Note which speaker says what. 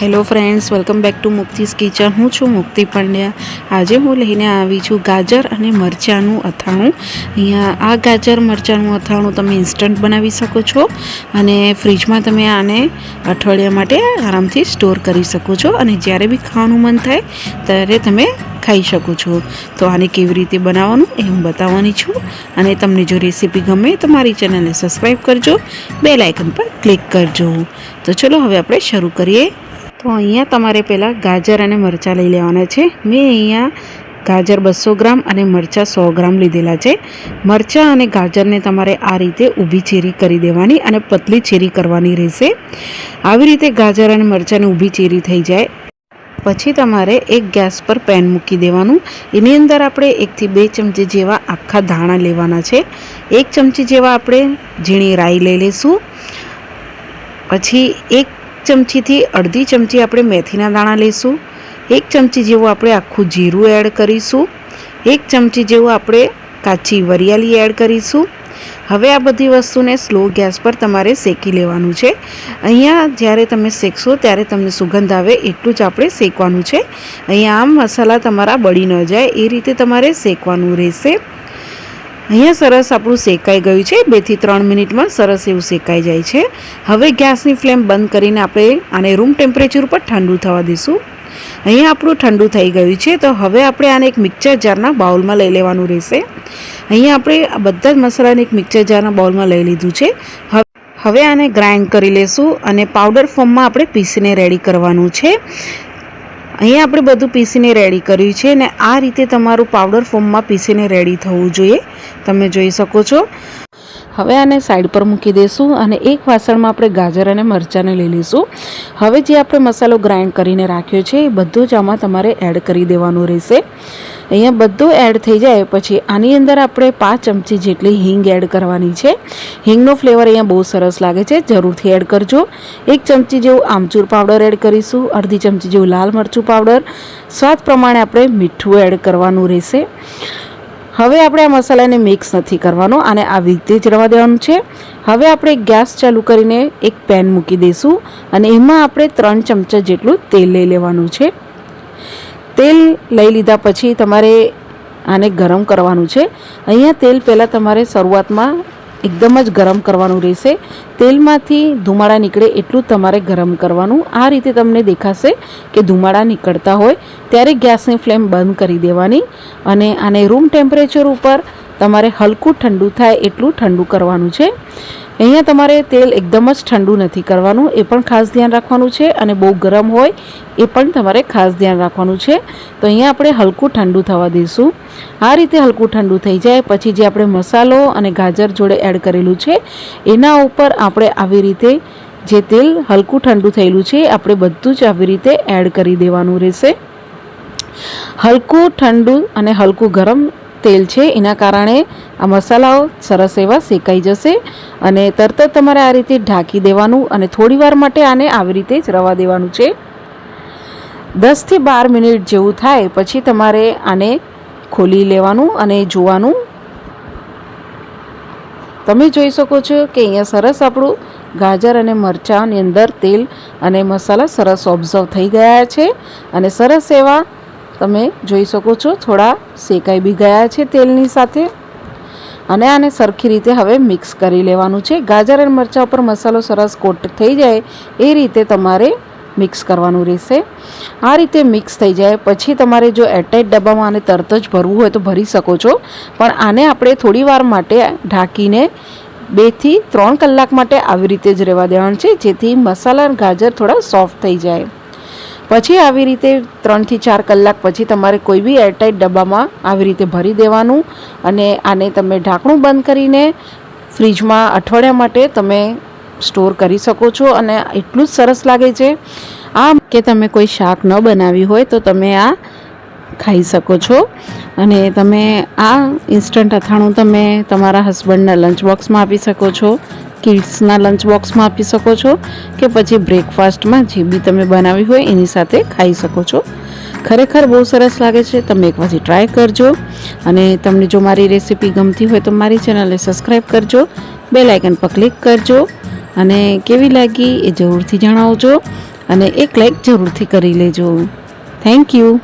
Speaker 1: Hello friends, welcome back to Mukti's kitchen. હું છું મુક્તિ પંડ્યા. આજે હું લઈને આવી છું ગાજર અને મરચાંનું અથાણું. અહીંયા આ ગાજર, મરચાંનું અથાણું તમે ઇન્સ્ટન્ટ બનાવી શકો છો અને ફ્રીજમાં તમે આને અઠવાડિયા માટે આરામથી સ્ટોર કરી શકો છો અને જ્યારે બી ખાવાનું મન થાય ત્યારે તમે ખાઈ શકો છો. તો આને કેવી રીતે બનાવવાનું એ હું બતાવવાની છું અને તમને જો રેસીપી ગમે તો મારી ચેનલને સબસ્ક્રાઈબ કરજો બે લાઇકન પર ક્લિક કરજો. તો ચલો હવે આપણે શરૂ કરીએ. તો અહીંયા તમારે પહેલાં ગાજર અને મરચાં લઈ લેવાના છે. મેં અહીંયા ગાજર બસો ગ્રામ અને મરચાં સો ગ્રામ લીધેલા છે. મરચાં અને ગાજરને તમારે આ રીતે ઊભી ચીરી કરી દેવાની અને પતલી ચીરી કરવાની રહેશે. આવી રીતે ગાજર અને મરચાંની ઊભી ચીરી થઈ જાય. પછી તમારે એક ગેસ પર પેન મૂકી દેવાનું. એની અંદર આપણે એકથી બે ચમચી જેવા આખા ધાણા લેવાના છે. એક ચમચી જેવા આપણે ઝીણી રાઈ લઈ લઈશું. પછી એક ચમચીથી અડધી ચમચી આપણે મેથીના દાણા લઈશું, એક ચમચી જેવું આપણે આખું જીરું એડ કરીશું, એક ચમચી જેવું આપણે કાચી વરિયાળી એડ કરીશું. હવે આ બધી વસ્તુને સ્લો ગેસ પર તમારે શેકી લેવાનું છે. અહીંયા જ્યારે તમે શેકશો ત્યારે તમને સુગંધ આવે એટલું જ આપણે શેકવાનું છે. અહીંયા આમ મસાલા તમારા બળી ન જાય, એ રીતે તમારે શેકવાનું રહેશે. અહીંયા સરસ આપણું શેકાઈ ગયું છે. બેથી ત્રણ મિનિટમાં સરસ એવું શેકાઈ જાય છે. હવે ગેસની ફ્લેમ બંધ કરીને આપણે આને રૂમ ટેમ્પરેચર ઉપર ઠંડુ થવા દઈશું. અહીંયા આપણું ઠંડુ થઈ ગયું છે. તો હવે આપણે આને એક મિક્સર જારના બાઉલમાં લઈ લેવાનું રહેશે. અહીંયા આપણે બધા જ મસાલાને એક મિક્સર જારના બાઉલમાં લઈ લીધું છે. હવે હવે આને ગ્રાઇન્ડ કરી લેશું અને પાવડર ફોર્મમાં આપણે પીસીને રેડી કરવાનું છે. અહીંયા આપણે બધું પીસીને રેડી કર્યું છે ને આ રીતે તમારું પાવડર ફોર્મમાં પીસીને રેડી થવું જોઈએ. તમે જોઈ શકો છો. હવે આને સાઈડ પર મૂકી દઈશું અને એક વાસણમાં આપણે ગાજર અને મરચાંને લઈ લઈશું. હવે જે આપણે મસાલો ગ્રાઇન્ડ કરીને રાખ્યો છે, એ બધું જ આમાં તમારે એડ કરી દેવાનું રહેશે. અહીંયા બધું એડ થઈ જાય, પછી આની અંદર આપણે પાંચ ચમચી જેટલી હિંગ એડ કરવાની છે. હિંગનો ફ્લેવર અહીંયા બહુ સરસ લાગે છે, જરૂરથી એડ કરજો. એક ચમચી જેવું આમચૂર પાવડર એડ કરીશું, અડધી ચમચી જેવું લાલ મરચું પાવડર. સ્વાદ પ્રમાણે આપણે મીઠું એડ કરવાનું રહેશે. હવે આપણે આ મસાલાને મિક્સ નથી કરવાનો આને આવી રીતે જ રવા દેવાનું છે. હવે આપણે ગેસ ચાલુ કરીને એક પેન મૂકી દઈશું અને એમાં આપણે ત્રણ ચમચા જેટલું તેલ લઈ લેવાનું છે. તેલ લઈ લીધા પછી તમારે આને ગરમ કરવાનું છે. અહીંયા તેલ પહેલાં તમારે શરૂઆતમાં એકદમ જ ગરમ કરવાનું રહેશે. તેલમાંથી ધુમાડા નીકળે એટલું તમારે ગરમ કરવાનું. આ રીતે તમને દેખાશે કે ધુમાડા નીકળતા હોય ત્યારે ગેસની ફ્લેમ બંધ કરી દેવાની અને આને રૂમ ટેમ્પરેચર ઉપર તમારે હલકું ઠંડુ થાય એટલું ઠંડુ કરવાનું છે. અહીંયા તમારે તેલ એકદમ જ ઠંડુ નથી કરવાનું, એ પણ ખાસ ધ્યાન રાખવાનું છે અને બહુ ગરમ હોય એ પણ તમારે ખાસ ધ્યાન રાખવાનું છે. તો અહીંયા આપણે હલકું ઠંડુ થવા દઈશું. આ રીતે હલકું ઠંડુ થઈ જાય, પછી જે આપણે મસાલો અને ગાજર જોડે એડ કરેલું છે, એના ઉપર આપણે આવી રીતે જે તેલ હલકું ઠંડુ થયેલું છે, આપણે બધું જ આવી રીતે એડ કરી દેવાનું રહેશે. હલકું ઠંડુ અને હલકું ગરમ તેલ છે, એના કારણે આ મસાલાઓ સરસ એવા શેકાઈ જશે અને તરત જ તમારે આ રીતે ઢાંકી દેવાનું અને થોડી વાર માટે આને આવી રીતે જ રવા દેવાનું છે. દસથી બાર મિનિટ જેવું થાય પછી તમારે આને ખોલી લેવાનું અને જોવાનું. તમે જોઈ શકો છો કે અહીંયા સરસ આપણું ગાજર અને મરચાંની અંદર તેલ અને મસાલા સરસ ઓબ્ઝર્વ થઈ ગયા છે અને સરસ એવા તમે જોઈ શકો છો, થોડા શેકાઈ બી ગયા છે તેલની સાથે. અને આને સરખી રીતે હવે મિક્સ કરી લેવાનું છે. ગાજર અને મરચાં ઉપર મસાલો સરસ કોટ થઈ જાય, એ રીતે તમારે મિક્સ કરવાનું રહેશે. આ રીતે મિક્સ થઈ જાય, પછી તમારે જો એરટાઈટ ડબ્બામાં આને તરત જ ભરવું હોય તો ભરી શકો છો. પણ આને આપણે થોડી વાર માટે ઢાંકીને બેથી ત્રણ કલાક માટે આવી રીતે જ રહેવા દેવાનું છે, જેથી મસાલા અને ગાજર થોડા સોફ્ટ થઈ જાય. પછી આવી રીતે ત્રણથી ચાર કલાક પછી તમારે કોઈ બી એરટાઈટ ડબ્બામાં આવી રીતે ભરી દેવાનું અને આને તમે ઢાંકણું બંધ કરીને ફ્રીજમાં અઠવાડિયા માટે તમે સ્ટોર કરી શકો છો અને એટલું જ સરસ લાગે છે. આ કે તમે કોઈ શાક ન બનાવ્યું હોય તો તમે આ ખાઈ શકો છો. અને તમે આ ઇન્સ્ટન્ટ અથાણું તમે તમારા હસબન્ડના લંચ બોક્સમાં આપી શકો છો. કિડ્સના લંચ બોક્સમાં આપી શકો છો કે પછી બ્રેકફાસ્ટમાં જે બી તમે બનાવી હોય એની સાથે ખાઈ શકો છો. ખરેખર બહુ સરસ લાગે છે, તમે એક પછી ટ્રાય કરજો. અને તમને જો મારી રેસીપી ગમતી હોય તો મારી ચેનલને સબસ્ક્રાઈબ કરજો. બે લાઇકન પર ક્લિક કરજો. અને કેવી લાગી એ જરૂરથી જણાવજો. અને એક લાઇક જરૂરથી કરી લેજો. Thank you